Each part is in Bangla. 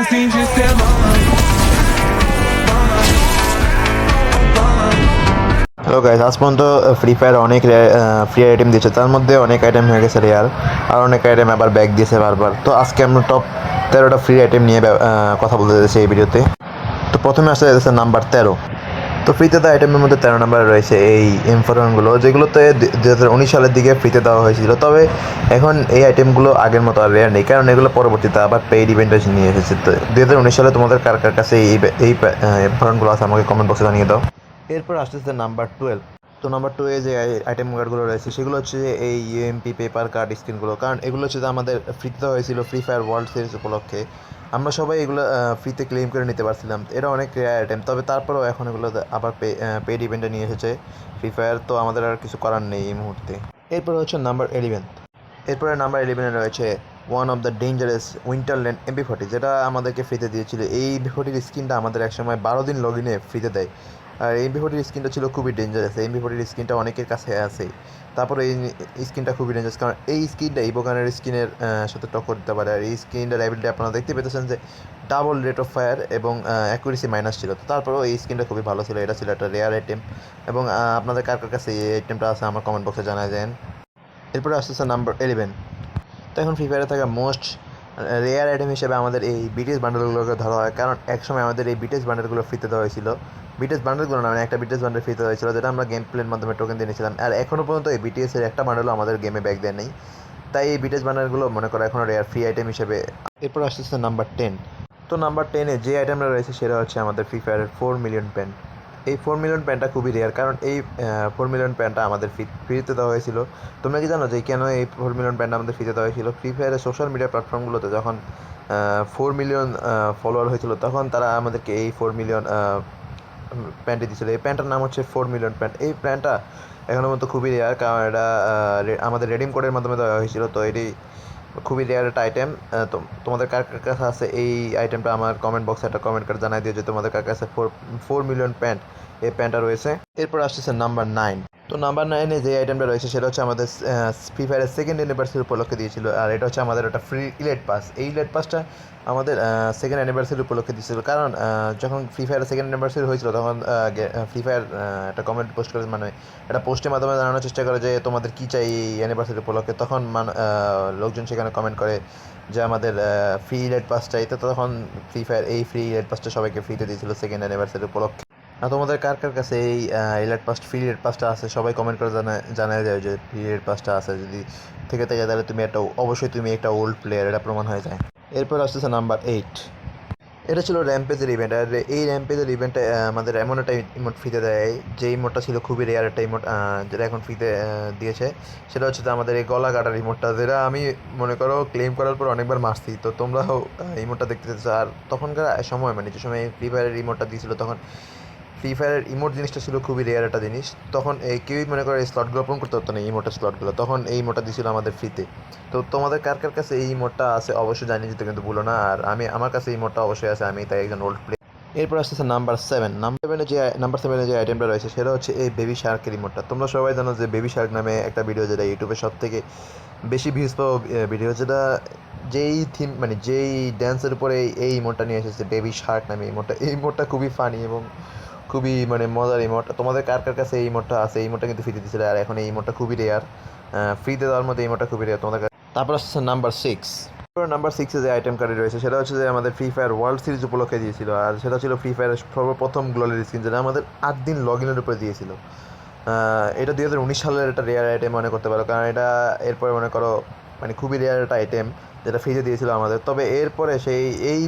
assim de ser তো গাইজ আজ পর্যন্ত ফ্রি ফায়ার অনেক ফ্রি আইটেম দিয়েছে। তার মধ্যে অনেক আইটেম হয়ে গেছে রেয়ার আর অনেক আইটেম আবার ব্যাগ দিয়েছে বারবার। তো আজকে আমরা টপ তেরোটা ফ্রি আইটেম নিয়ে কথা বলতে চাইছি এই ভিডিওতে তো। প্রথমে আসতে যাচ্ছে নাম্বার তেরো। তো ফ্রিতে দেওয়া আইটেমের মধ্যে তেরো নাম্বার রয়েছে এই এমফোরনগুলো যেগুলোতে দু হাজার উনিশ সালের দিকে ফ্রিতে দেওয়া হয়েছিল। তবে এখন এই আইটেমগুলো আগের মতো আর রেয়ার নেই, কারণ এগুলো পরবর্তীতে আবার পেইড ইভেন্টে নিয়ে এসেছে। তো দু হাজার উনিশ সালে তোমাদের কার কার কাছে এই এই এমফোরনগুলো আছে আমাকে কমেন্ট বক্সে জানিয়ে দাও। এরপর আসতেছে নাম্বার টুয়েলভ তো নাম্বার টু এ যে আইটেম কার্ডগুলো রয়েছে, সেগুলো হচ্ছে যে এই ইউএমপি পেপার কার্ড স্ক্রিনগুলো কারণ এগুলো হচ্ছে যে আমাদের ফ্রিতে হয়েছিল ফ্রি ফায়ার ওয়ার্ল্ড সিরিজ উপলক্ষে। আমরা সবাই এগুলো ফ্রিতে ক্লেম করে নিতে পারছিলাম। এটা অনেক রেয়ার আইটেম তবে তারপরেও এখন এগুলো আবার পে পেড ইভেন্টে নিয়ে এসেছে। ফ্রি ফায়ার তো আমাদের আর কিছু করার নেই এই মুহূর্তে। এরপরে হচ্ছে নাম্বার ইলেভেন এরপরে নাম্বার ইলেভেনে রয়েছে one of the dangerous Winterland MP forty যেটা আমাদেরকে ফ্রিতে দিয়েছিল। এই ফোর্টির স্কিনটা আমাদের একসময় বারো দিন লগ ইনে ফ্রিতে দেয়। আর এমপি ফোর্টির স্ক্রিনটা ছিল খুবই ডেঞ্জারাস এমপি ফোর্টির স্ক্রিনটা অনেকের কাছে আছে। তারপরে এই স্ক্রিনটা খুবই ডেঞ্জারাস কারণ এই স্কিনটা ইবোগানের স্ক্রিনের সাথে টক্কর দিতে পারে। আর এই স্কিনটার অ্যাবিলিটি আপনারা দেখতে পেতেছেন যে ডাবল রেট অফ ফায়ার এবং অ্যাকুরেসি মাইনাস ছিল। তো তারপরেও এই স্ক্রিনটা খুবই ভালো ছিল। এটা ছিল একটা রেয়ার আইটেম এবং আপনাদের কার কার কাছে এই আইটেমটা আছে আমার কমেন্ট বক্সে জানায় দেন। এরপরে আসতেছে নাম্বার ইলেভেন তো এখন ফ্রি ফায়ারে থাকা মোস্ট রেয়ার আইটেম হিসেবে আমাদের এই বিটিএস বান্ডেলগুলোকে ধরা হয়। কারণ একসময় আমাদের এই বিটিএস বান্ডেলগুলো ফ্রিতে দেওয়া হয়েছিল। বিটিএস বান্ডেলগুলো না একটা বিটিএস বান্ডেল ফ্রিতে দেওয়া হয়েছিল, যেটা আমরা গেম প্লের মাধ্যমে টোকেন দিয়ে নিয়েছিলাম। আর এখনও পর্যন্ত এই বিটিএস এর একটা বান্ডেলও আমাদের গেমে ব্যাক দেয় নেই। তাই এই বিটিএস বান্ডেলগুলো মনে করো এখনও রেয়ার ফ্রি আইটেম হিসেবে। এরপর আসতেছে নাম্বার টেন তো নাম্বার টেনে যে আইটেমটা রয়েছে, সেটা হচ্ছে আমাদের ফ্রি ফায়ারের ফোর মিলিয়ন প্যান্ট এই ফোর মিলিয়ন প্যান্টটা খুবই রেয়ার কারণ এই ফোর মিলিয়ন প্যান্টটা আমাদের ফ্রি ফ্রিতে দেওয়া হয়েছিল। তোমরা কি জানো যে কেন এই ফোর মিলিয়ন প্যান্ট আমাদের ফ্রিতে দেওয়া হয়েছিল? ফ্রি ফায়ারের সোশ্যাল মিডিয়া প্ল্যাটফর্মগুলোতে যখন ফোর মিলিয়ন ফলোয়ার হয়েছিল, তখন তারা আমাদেরকে এই ফোর মিলিয়ন প্যান্টটি দিয়েছিল। এই প্যান্টটার নাম হচ্ছে ফোর মিলিয়ন প্যান্ট এই প্যান্টটা এখনও মতো খুবই রেয়ার কারণ এটা আমাদের রেডিম কোডের মাধ্যমে দেওয়া হয়েছিল, তো এটি খুবই রেয়ার একটা আইটেম তোমাদের কার কার কাছে আছে এই আইটেমটা আমার কমেন্ট বক্সে একটা কমেন্ট করে জানাই দিও যে তোমাদের কার কাছে ফোর ফোর মিলিয়ন প্যান্ট এই প্যান্টটা রয়েছে। এরপর আসতেছে নাম্বার নাইন তো নাম্বার নাইনে যে আইটেমটা রয়েছে, সেটা হচ্ছে আমাদের ফ্রি ফায়ারের সেকেন্ড অ্যানিভার্সারি উপলক্ষে দিয়েছিল। আর এটা হচ্ছে আমাদের একটা ফ্রি ইলেট পাস এই ইলেট পাসটা আমাদের সেকেন্ড অ্যানিভার্সারি উপলক্ষে দিয়েছিল। কারণ যখন ফ্রি ফায়ারের সেকেন্ড অ্যানিভার্সারি হয়েছিল, তখন ফ্রি ফায়ার একটা কমেন্ট পোস্ট করে মানে একটা পোস্টের মাধ্যমে জানানোর চেষ্টা করে যে তোমাদের কী চাই এই অ্যানিভার্সারি উপলক্ষে। তখন মান লোকজন সেখানে কমেন্ট করে যে আমাদের ফ্রি ইলেট পাস চাই। তো তখন ফ্রি ফায়ার এই ফ্রি ইলেট পাসটা সবাইকে ফ্রিতে দিয়েছিল সেকেন্ড অ্যানিভার্সারি উপলক্ষে। আর তোমাদের কার কার কাছে এই ইলেট পাস ফ্রি ইলেট পাসটা আছে? সবাই কমেন্ট করে জানায় জানায় দেয় যে ফ্রি ইলেট পাসটা আছে। যদি থেকে থাকে, তাহলে তুমি একটা, অবশ্যই তুমি একটা ওল্ড প্লেয়ার এটা প্রমাণ হয়ে যায়। এরপর আসতেছে নাম্বার এইট এটা ছিল র্যাম্পেজের ইভেন্ট আর এই র্যাম্পেজের ইভেন্টে আমাদের এমন একটা ইমোট ফ্রিতে দেয়। যে ইমোটটা ছিল খুবই রেয়ার একটা ইমোট যেটা এখন ফ্রিতে দিয়েছে। সেটা হচ্ছে আমাদের এই গলা কাটার ইমোটটা যেটা আমি মনে করো ক্লেম করার পর অনেকবার মারছি। তো তোমরাও ইমোটটা দেখতে চাচ্ছো। আর তখনকার সময় মানে যে সময় ফ্রি ফায়ারের ইমোটটা দিয়েছিল, তখন ফ্রি ফায়ারের ইমোট জিনিসটা ছিল খুবই রেয়ার একটা জিনিস। তখন এই কেউই মনে করে এই স্লটগুলো পূরণ করতে পারতো না ইমোটের স্লটগুলো তখন এই ইমোটটা দিয়েছিল আমাদের ফ্রিতে তো। তোমাদের কার কার কাছে এই ইমোটটা আছে অবশ্যই জানিয়ে দিতে কিন্তু ভুলো না। আর আমি, আমার কাছে এই ইমোটটা অবশ্যই আছে, আমি তাই একজন ওল্ড প্লে এরপর আসতেছে নাম্বার সেভেন নাম্বার সেভেনে যে নাম্বার সেভেনে যে আইটেমটা রয়েছে, সেটা হচ্ছে এই বেবি শার্কের রিমোটটা তোমরা সবাই জানো যে বেবি শার্ক নামে একটা ভিডিও যেটা ইউটিউবে সব থেকে বেশি ভিউজ পাওয়া ভিডিও যেটা যেই থিম মানে যেই ড্যান্সের উপরে এই- ইমোটটা নিয়ে এসেছে বেবি শার্ক নামে ইমোটটা এই ইমোটটা খুবই ফানি এবং খুবই মানে মজার ইমোট তোমাদের কার কার কাছে এই ইমোটটা আছে? এই ইমোটটা কিন্তু ফ্রিতে দিয়েছিল আর এখন এই ইমোটটা খুবই রেয়ার ফ্রিতে দেওয়ার মধ্যে ইমোটটা খুবই রেয়ার তোমাদের তারপর আসছে নাম্বার সিক্স নাম্বার সিক্সে যে আইটেম কার্ডে রয়েছে, সেটা হচ্ছে যে আমাদের ফ্রি ফায়ার ওয়ার্ল্ড সিরিজ উপলক্ষে দিয়েছিল। আর সেটা ছিল ফ্রি ফায়ারের সর্বপ্রথম গ্লোয়ালের স্ক্রিন যেটা আমাদের আট দিন লগ ইনের উপরে দিয়েছিল। এটা দুই হাজার উনিশ সালের একটা রেয়ার আইটেম মনে করতে পারো। কারণ এটা এরপরে মনে করো মানে খুবই রেয়ার একটা আইটেম যেটা ফ্রিতে দিয়েছিল আমাদের। তবে এরপরে সেই, এই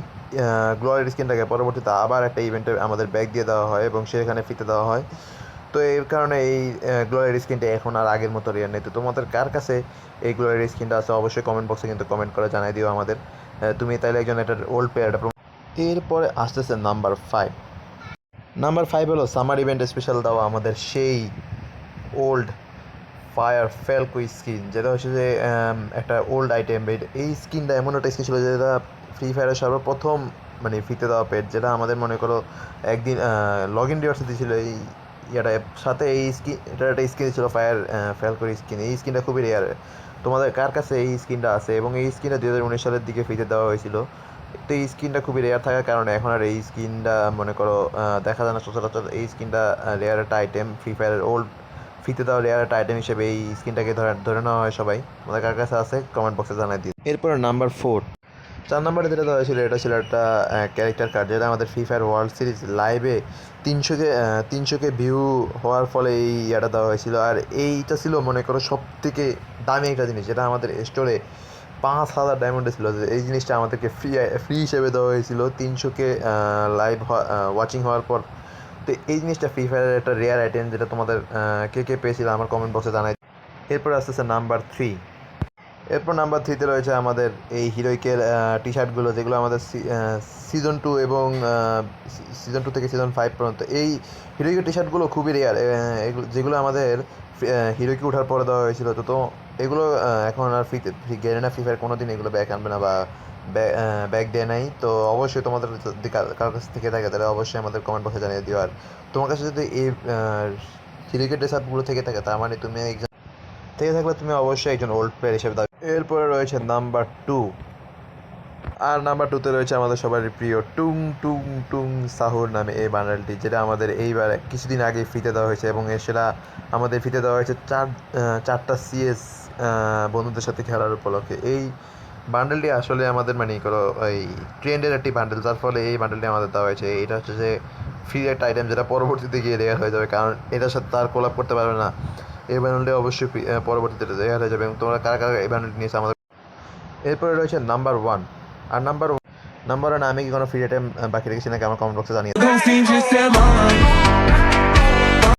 গ্লোয়ারের স্কিনটাকে পরবর্তীতে আবার একটা ইভেন্টে আমাদের ব্যাগ দিয়ে দেওয়া হয় এবং সেখানে ফিতে দেওয়া হয়। তো এর কারণে এই গ্লোয়ারের স্কিনটা এখন আর আগের মতো রিয়ার নেই। তো তোমাদের কার কাছে এই গ্লোয়ারের স্কিনটা আছে অবশ্যই কমেন্ট বক্সে কিন্তু কমেন্ট করে জানাই দিও আমাদের। তুমি তাইলে একজন একটা ওল্ড প্লেয়ারটা এরপরে আসতেছে নাম্বার ফাইভ নাম্বার ফাইভ হলো সামার ইভেন্ট স্পেশাল দেওয়া আমাদের সেই ওল্ড ফায়ার ফেলকো স্কিন, যেটা হচ্ছে যে একটা ওল্ড আইটেম এই স্কিনটা এমন একটা স্কিন ছিল যেটা ফ্রি ফায়ারের সর্বপ্রথম মানে ফিতে দেওয়া পেট যেটা আমাদের মনে করো একদিন লগ ইন ডিভার্সে দিয়েছিল এই ইয়াটা সাথে এই স্কিন এটা একটা স্কিন ছিল ফায়ার ফেলকোর স্কিন এই স্কিনটা খুবই রেয়ার তোমাদের কার কাছে এই স্কিনটা আছে? এবং এই স্কিনটা দু হাজার উনিশ সালের দিকে ফ্রিতে দেওয়া হয়েছিল। তো এই স্কিনটা খুবই রেয়ার থাকার কারণে এখন আর এই স্কিনটা মনে করো দেখা যায় না। সচরাচর এই স্কিনটা রেয়ার একটা আইটেম ফ্রি ফায়ারের ওল্ড ফিতে দেওয়া রেয়ার একটা আইটেম হিসেবে এই স্কিনটাকে ধরে ধরে নেওয়া হয় সবাই। আমাদের কার কাছে আছে? কমেন্ট বক্সে জানাই দিই এরপরে নাম্বার ফোর চার নম্বরে যেটা দেওয়া হয়েছিল এটা ছিল একটা ক্যারেক্টার কার্ড যেটা আমাদের ফ্রি ফায়ার ওয়ার্ল্ড সিরিজ লাইভে তিনশোকে তিনশোকে ভিউ হওয়ার ফলে এই ইয়েটা দেওয়া হয়েছিল। আর এইটা ছিল মনে করো সব থেকে দামি একটা জিনিস যেটা আমাদের স্টোরে পাঁচ হাজার ডায়মন্ডে ছিল। এই জিনিসটা আমাদেরকে ফ্রি ফ্রি হিসেবে দেওয়া হয়েছিল। তিনশোকে লাইভ ওয়াচিং হওয়ার পর তো এই জিনিসটা ফ্রি ফায়ারের একটা রেয়ার আইটেম যেটা তোমাদের কে কে পেয়েছিল আমার কমেন্ট বক্সে জানাই। এরপর আসতেছে নাম্বার থ্রি এরপর নাম্বার থ্রিতে রয়েছে আমাদের এই হিরোইকের টি শার্টগুলো যেগুলো আমাদের সিজন টু এবং সিজন টু থেকে সিজন ফাইভ পর্যন্ত। এই হিরোইকের টি শার্টগুলো খুবই রেয়ার যেগুলো আমাদের হিরোইকে ওঠার পরে দেওয়া হয়েছিল। তো তো এগুলো এখন আর ফ্রি ফ্রি গেলে না ফ্রি ফায়ার কোনো দিন এগুলো ব্যাক আনবে না বা ব্যাক দেয় নাই। তো অবশ্যই তোমাদের কার- কাছ থেকে থাকে, তাহলে অবশ্যই আমাদের কমেন্ট বক্সে জানিয়ে দিও। আর তোমার কাছে যদি এই হিরোইকের ড্রেস থেকে থাকে, তার মানে তুমি একজন, থেকে থাকলে তুমি অবশ্যই একজন ওল্ড প্লেয়ার হিসেবে দাবি এরপরে রয়েছে নাম্বার টু আর নাম্বার টুতে রয়েছে আমাদের সবারই প্রিয় টুং টুং টুং সাহুর নামে এই বান্ডেলটি, যেটা আমাদের এইবার কিছুদিন আগে ফ্রিতে দেওয়া হয়েছে এবং সেটা আমাদের ফ্রিতে দেওয়া হয়েছে চার চারটা সিএস বন্ধুদের সাথে খেলার উপলক্ষে। এই বান্ডেলটি আসলে আমাদের মানে কোনো ওই ট্রেন্ডের একটি বান্ডেল যার ফলে এই বান্ডেলটি আমাদের দেওয়া হয়েছে। এটা হচ্ছে যে ফ্রি একটা আইটেম যেটা পরবর্তীতে গিয়ে রেয়ার হয়ে যাবে, কারণ এটার সাথে তার কোলাপ করতে পারবে না। এই বান্ডেলটি অবশ্যই পরবর্তীতে রেয়ার হয়ে যাবে এবং তোমরা কারা কারা এই বান্ডেলটি নিয়েছে আমাদের এরপরে রয়েছে নাম্বার ওয়ান আর নাম্বার নাম্বার ওয়ান আমি কি কোনো ফ্রি আইটেম বাকি রেখেছি নাকি আমার কমেন্ট বক্সে জানিয়ে